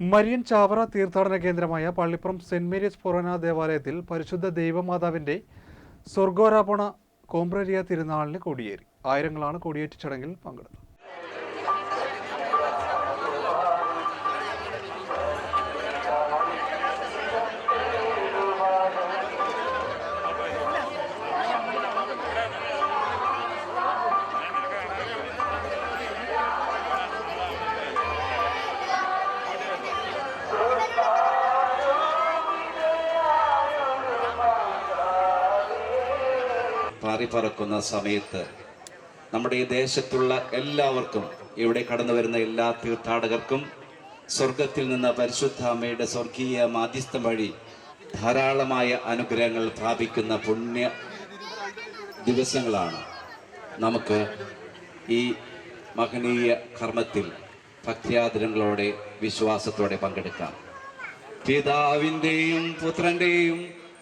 Marian Chavara തീർത്ഥാടന കേന്ദ്രമായ Pallippuram saint Mary's ഫൊറോന ദേവാലയത്തിൽ പരിശുദ്ധ ദൈവമാതാവിന്റെ സ്വർഗോരാപണ കോംബ്രരിയ തിരുനാളിന് കൊടിയേറി. ആയിരങ്ങളാണ് കൊടിയേറ്റ് ചടങ്ങിൽ പങ്കെടുത്തത്. പാറിപ്പറക്കുന്ന സമയത്ത് നമ്മുടെ ഈ ദേശത്തുള്ള എല്ലാവർക്കും ഇവിടെ കടന്നു വരുന്ന എല്ലാ തീർത്ഥാടകർക്കും സ്വർഗത്തിൽ നിന്ന് പരിശുദ്ധ അമ്മയുടെ സ്വർഗീയ മാധ്യസ്ഥം വഴി ധാരാളമായ അനുഗ്രഹങ്ങൾ പ്രാപിക്കുന്ന പുണ്യ ദിവസങ്ങളാണ് നമുക്ക് ഈ മഹനീയ കർമ്മത്തിൽ ഭക്തിയാദരങ്ങളോടെ വിശ്വാസത്തോടെ പങ്കെടുക്കാം. പിതാവിന്റെയും പുത്രന്റെയും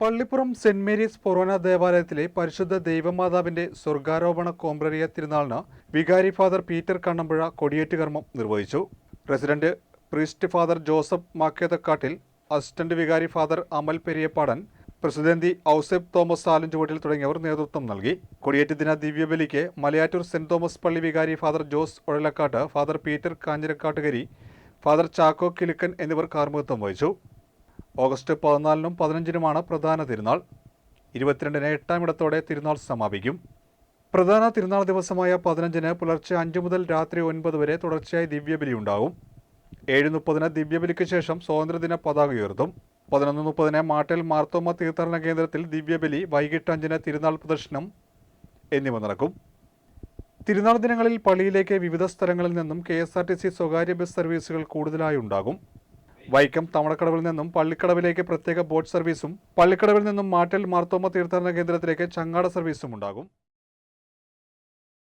പള്ളിപ്പുറം സെന്റ് മേരീസ് ഫൊറോന ദേവാലയത്തിലെ പരിശുദ്ധ ദൈവമാതാവിന്റെ സ്വർഗാരോപണ കോംബ്രറിയ തിരുനാളിന് വികാരി ഫാദർ പീറ്റർ കണ്ണമ്പുഴ കൊടിയേറ്റ് കർമ്മം നിർവഹിച്ചു. President priest father Joseph Makkethakkattil assistant വികാരി ഫാദർ അമൽ പെരിയപ്പാടൻ പ്രസിഡന്റി ഔസേബ് തോമസ് ആലഞ്ചുവട്ടിൽ തുടങ്ങിയവർ നേതൃത്വം നൽകി. കൊടിയേറ്റ് ദിന ദിവ്യബലിക്ക് മലയാറ്റൂർ സെന്റ് തോമസ് പള്ളി വികാരി father Jose Ozhalakkattu father Peter Kanjirakkattukari father Chacko Kilukkan എന്നിവർ കാർമ്മികത്വം വഹിച്ചു. ഓഗസ്റ്റ് പതിനാലിനും പതിനഞ്ചിനുമാണ് പ്രധാന തിരുനാൾ. ഇരുപത്തിരണ്ടിന് എട്ടാം ഇടത്തോടെ തിരുനാൾ സമാപിക്കും. പ്രധാന തിരുനാൾ ദിവസമായ പതിനഞ്ചിന് പുലർച്ചെ അഞ്ച് മുതൽ രാത്രി ഒൻപത് വരെ തുടർച്ചയായി ദിവ്യബലി ഉണ്ടാകും ഏഴ് മുപ്പതിന് ദിവ്യബലിക്ക് ശേഷം സ്വാതന്ത്ര്യദിന പതാക ഉയർത്തും. പതിനൊന്ന് മുപ്പതിന് മാട്ടേൽ മാർത്തോമ തീർത്ഥാടന കേന്ദ്രത്തിൽ ദിവ്യബലി വൈകിട്ട് അഞ്ചിന് തിരുനാൾ പ്രദർശനം എന്നിവ നടക്കും. തിരുനാൾ ദിനങ്ങളിൽ പള്ളിയിലേക്ക് വിവിധ സ്ഥലങ്ങളിൽ നിന്നും K S R T C സ്വകാര്യ ബസ് സർവീസുകൾ കൂടുതലായി ഉണ്ടാകും. വൈക്കം തവണക്കടവിൽ നിന്നും പള്ളിക്കടവിലേക്ക് പ്രത്യേക ബോട്ട് സർവീസും പള്ളിക്കടവിൽ നിന്നും മാട്ടൽ മാർത്തോമ തീർത്ഥാടന കേന്ദ്രത്തിലേക്ക് ചങ്ങാട സർവീസും ഉണ്ടാകും.